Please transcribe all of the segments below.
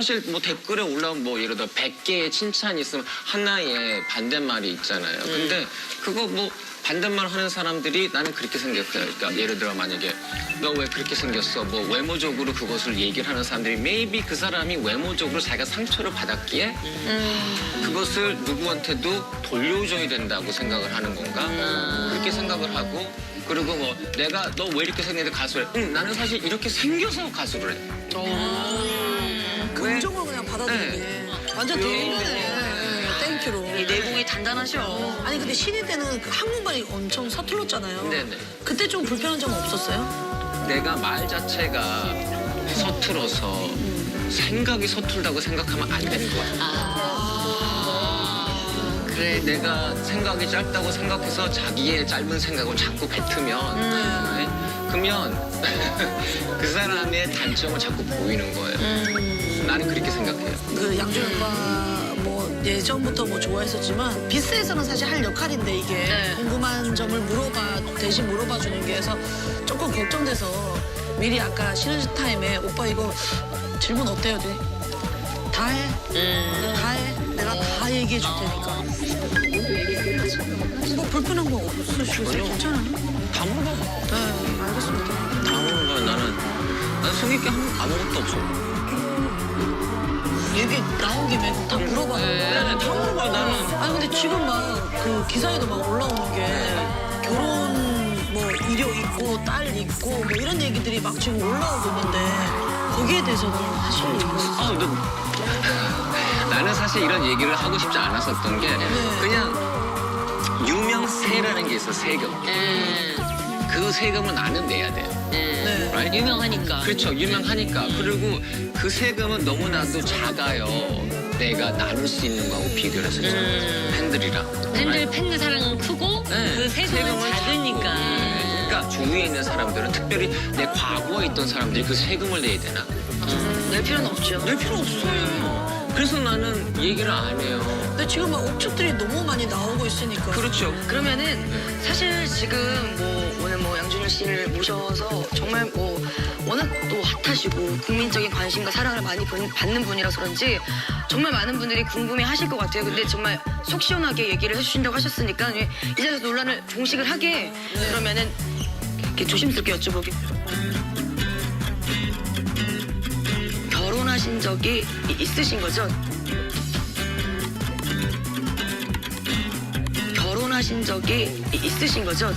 사실 뭐 댓글에 올라온 뭐 예를 들어 100개의 칭찬이 있으면 하나의 반대말이 있잖아요. 근데 그거 뭐 반대말 하는 사람들이 나는 그렇게 생겼어요. 그러니까 예를 들어 만약에 너 왜 그렇게 생겼어? 뭐 외모적으로 그것을 얘기를 하는 사람들이 maybe 그 사람이 외모적으로 자기가 상처를 받았기에 그것을 누구한테도 돌려줘야 된다고 생각을 하는 건가? 그렇게 생각을 하고 그리고 뭐 내가 너 왜 이렇게 생겼는데 가수를 해? 응 나는 사실 이렇게 생겨서 가수를 해. 긍정으로 그냥 받아들이네. 완전 대인배네. 땡큐로. 이 내공이 단단하셔. 아니 근데 신인 때는 그 한국말이 엄청 서툴렀잖아요. 네네. 그때 좀 불편한 점 없었어요? 내가 말 자체가 서툴어서 생각이 서툴다고 생각하면 안 되는 거야. 그래 내가 생각이 짧다고 생각해서 자기의 짧은 생각을 자꾸 뱉으면 네? 그러면 그 사람의 단점을 자꾸 보이는 거예요. 나는 그렇게 생각해요. 그 양준 오빠 뭐 예전부터 뭐 좋아했었지만 비스에서는 사실 할 역할인데 이게 네. 궁금한 점을 물어봐 대신 물어봐 주는 게 해서 조금 걱정돼서 미리 아까 쉬는 타임에 오빠 이거 질문 어때요? 했더니 다 해. 다 해. 내가 다 얘기해 줄 테니까. 뭐 불편한 거 없으시고 괜찮아요? 다 물어봐. 네, 알겠습니다. 다 물어봐. 나는 난 속일 게 아무- 아무것도 없어. 얘기 나온 김에 다 물어봐요. 네네 다 물어봐. 나는 아니 근데 지금 막 그 기사에도 막 올라오는 게 결혼 뭐 이력 있고 딸 있고 뭐 이런 얘기들이 막 지금 올라오고 있는데 거기에 대해서는 사실 아, 너, 나는 사실 이런 얘기를 하고 싶지 않았었던 게 그냥 유명세라는 게 있어 세금. 그 세금은 나는 내야 돼요. 네. Right? 유명하니까. 그렇죠. 유명하니까. 그리고 그 세금은 너무나도 작아요. 내가 나눌 수 있는 거하고 비교를 했을 때 팬들이랑. 팬들 팬들 사랑은 크고 네, 그 세금은 세금은 작으니까. 그러니까 주위에 있는 사람들은 특별히 내 과거에 있던 사람들이 그 세금을 내야 되나? 낼 필요는 없죠. 낼 필요 없어요. 그래서 나는 얘기를 안 해요. 근데 지금 막 억측들이 너무 많이 나오고 있으니까 그렇죠. 그러면은 사실 지금 뭐 양준일 씨를 모셔서 정말 뭐 워낙 또 핫하시고 국민적인 관심과 사랑을 많이 본- 받는 분이라서 그런지 정말 많은 분들이 궁금해 하실 것 같아요. 근데 정말 속 시원하게 얘기를 해주신다고 하셨으니까 이 자리에서 논란을 종식을 하게 그러면은 이렇게 조심스럽게 여쭤보게. 결혼하신 적이 이- 있으신 거죠? 결혼하신 적이 이- 있으신 거죠?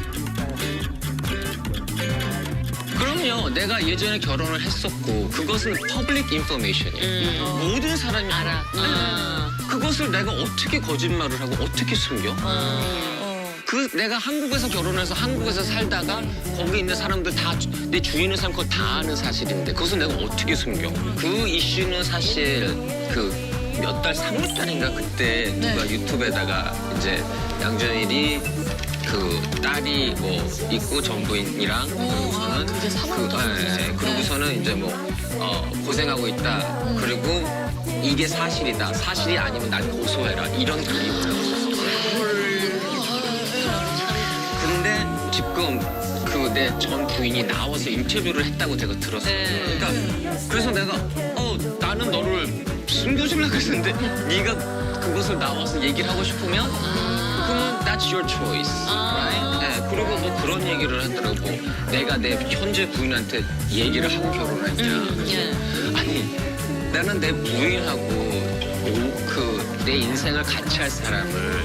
그럼요. 내가 예전에 결혼을 했었고 그것은 퍼블릭 인포메이션이에요. 모든 사람이 알아. 네. 그것을 내가 어떻게 거짓말을 하고 어떻게 숨겨? 그 내가 한국에서 결혼해서 한국에서 살다가 거기 있는 사람들 다 내 주위에 사람 그거 다 아는 사실인데 그것을 내가 어떻게 숨겨? 그 이슈는 사실 그 몇 달, 3월 달인가 그때 누가 유튜브에다가 이제 양준일이 그 딸이 뭐 있고 전부인이랑 그러고서는 그게 삼월 그, 달이었어요. 예, 그러고서는 이제 뭐 어, 고생하고 있다. 그리고 이게 사실이다. 사실이 아니면 날 고소해라. 이런 글이 올라왔었어요. 근데 지금 그 내 전 부인이 나와서 인터뷰를 했다고 제가 들었어요. 그러니까 그래서 내가 어 나는 너를 숨겨주려고 했는데 네가 그것을 나와서 얘기를 하고 싶으면 그러면 that's your choice. right? 네, 그리고 뭐 그런 얘기를 하더라고. 뭐 내가 내 현재 부인한테 얘기를 하고 결혼했냐. 그래서 아니 나는 내 부인하고 그 내 인생을 같이 할 사람을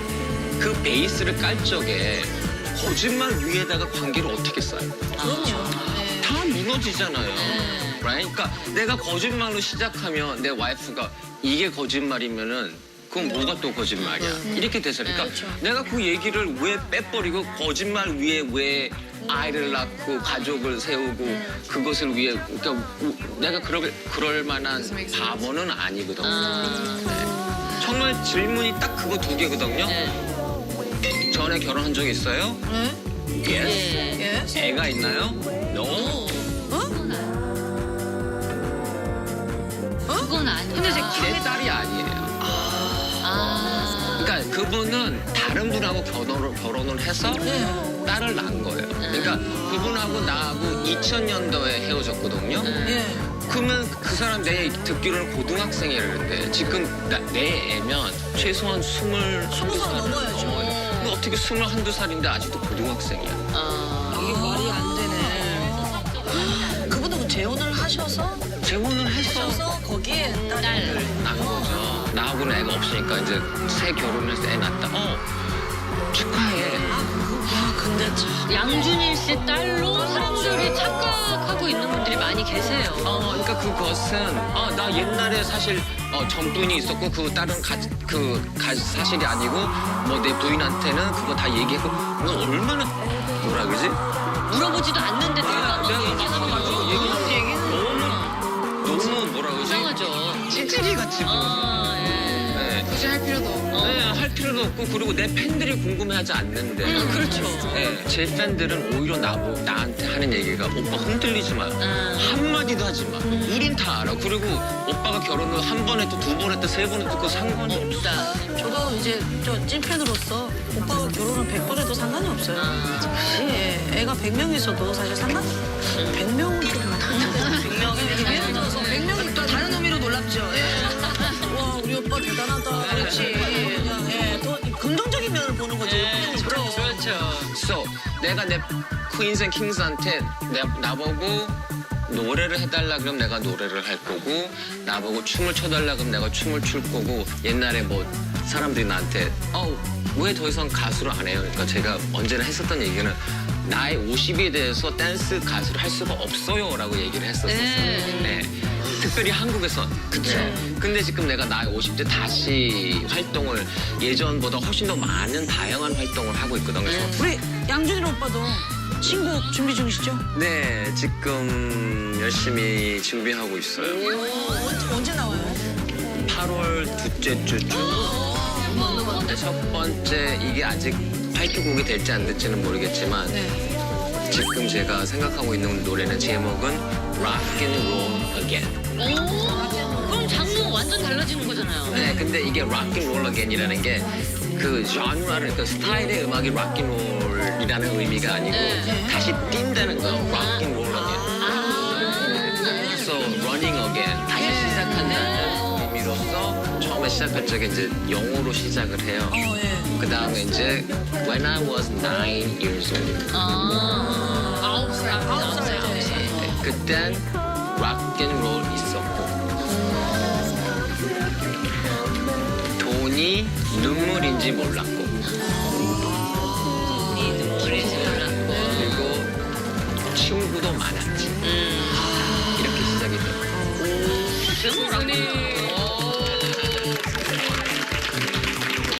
그 베이스를 깔 적에 거짓말 위에다가 관계를 어떻게 써요? 그럼요. 다 무너지잖아요. right? 그러니까 내가 거짓말로 시작하면 내 와이프가 이게 거짓말이면은 그건 뭐가 또 거짓말이야? 이렇게 돼서 그러니까 내가 그 얘기를 왜 빼버리고 거짓말 위에 왜 아이를 낳고 가족을 세우고 그것을 위해 그러니까 우- 내가 그럴 그럴 만한 바보는 아니거든. 네. 정말 질문이 딱 그거 두 개거든요. 전에 결혼한 적 있어요? 네? Yes. 예? 애가 있나요? No. 그건 아니야. 근데 제내 딸이 아니에요. 아. 그분은 다른 분하고 결혼을, 결혼을 해서 딸을 낳은 거예요. 그러니까 그분하고 나하고 2000년도에 헤어졌거든요. 예. 그러면 그 사람 내 듣기로는 고등학생이라는데 지금 나, 내 애면 최소한 스물 한두 살살 넘어야죠. 넘어요. 근데 어떻게 스물 한두 살인데 아직도 고등학생이야? 이게 말이 안 되네. 그분은 그 재혼을 하셔서 재혼을 했어. 하셔서 거기에 딸을 낳은 거죠. 나하고는 애가 없으니까 이제 새 결혼해서 애 낳았다. 어 축하해. 아 근데 참 양준일 씨 딸로 사람들이 착각하고 있는 분들이 많이 계세요. 어, 그러니까 그것은 어, 나 옛날에 사실 어, 전부인이 있었고 그 다른 가, 그 가, 사실이 아니고 뭐 내 부인한테는 그거 다 얘기했고 너 얼마나 뭐라 그러지? 물어보지도 않는데 내가 너 얘기하는 얘기는 너무 너무 뭐라 그러지? 이상하죠. 찌질이 같이 보여서. 아. 굳이 할 필요도 없고. 네, 할 필요도 없고 그리고 내 팬들이 궁금해하지 않는데. 음, 그렇죠. 네, 제 팬들은 오히려 나보, 나한테 하는 얘기가 오빠 흔들리지 마. 음. 한마디도 하지 마. 우린 다 알아. 그리고 오빠가 결혼을 한 번 했도 두번 했도 세번 했도 그 상관이. 없다. 저도 이제 저 찐팬으로서 오빠가 결혼을 100번 해도 상관이 없어요. 예, 애가 100명 있어도 사실 상관이 100명은 좀 많은데 100명이 예를 들어서 100명이 또 다른 의미로 놀랍죠. 예. 그렇지. 예, 또 긍정적인 면을 보는 거죠. 그냥 그렇죠. So, 내가 내 퀸스 앤 킹스한테 내, 나보고 노래를 해달라 그러면 내가 노래를 할 거고 나보고 춤을 춰달라 그러면 내가 춤을 출 거고 옛날에 뭐 사람들이 나한테 어왜 더 이상 가수를 안 해요? 그러니까 제가 언제나 했었던 얘기는 나의 50에 대해서 댄스 가수를 할 수가 없어요 라고 얘기를 했었었어요. 네. 네. 특별히 한국에선. 그쵸. 근데 지금 내가 나이 50대 다시 활동을 예전보다 훨씬 더 많은 다양한 활동을 하고 있거든. 그래서 우리 양준일 오빠도 신곡 준비 중이시죠? 네, 지금 열심히 준비하고 있어요. 언제, 언제 나와요? 8월 둘째 주쯤. 근데 첫 번째 이게 아직 발표곡이 될지 안 될지는 모르겠지만 네. 지금 제가 생각하고 있는 노래는 제목은 Rock and Roll Again. 오, 그럼 장르 완전 달라지는 거잖아요. 네, 근데 이게 락앤롤 어겐이라는 게그 genre, 그 스타일의 음악이 락앤롤이라는 의미가 아니고 네. 다시 뛴다는 거, 락앤롤 어겐. 그래서 running again, 다시 시작한다는 의미로서 처음에 시작할 적에 이제 영어로 시작을 해요. 어, 예. 그 다음에 이제 When I was nine years old. 아, 아홉 살, 아홉 살. 네, 그땐 락앤롤 있 돈이 눈물인지 몰랐고 이 눈물이 몰랐고. 그리고 친구도 많았지 음. 이렇게 시작이 돼요 지금 락앤롤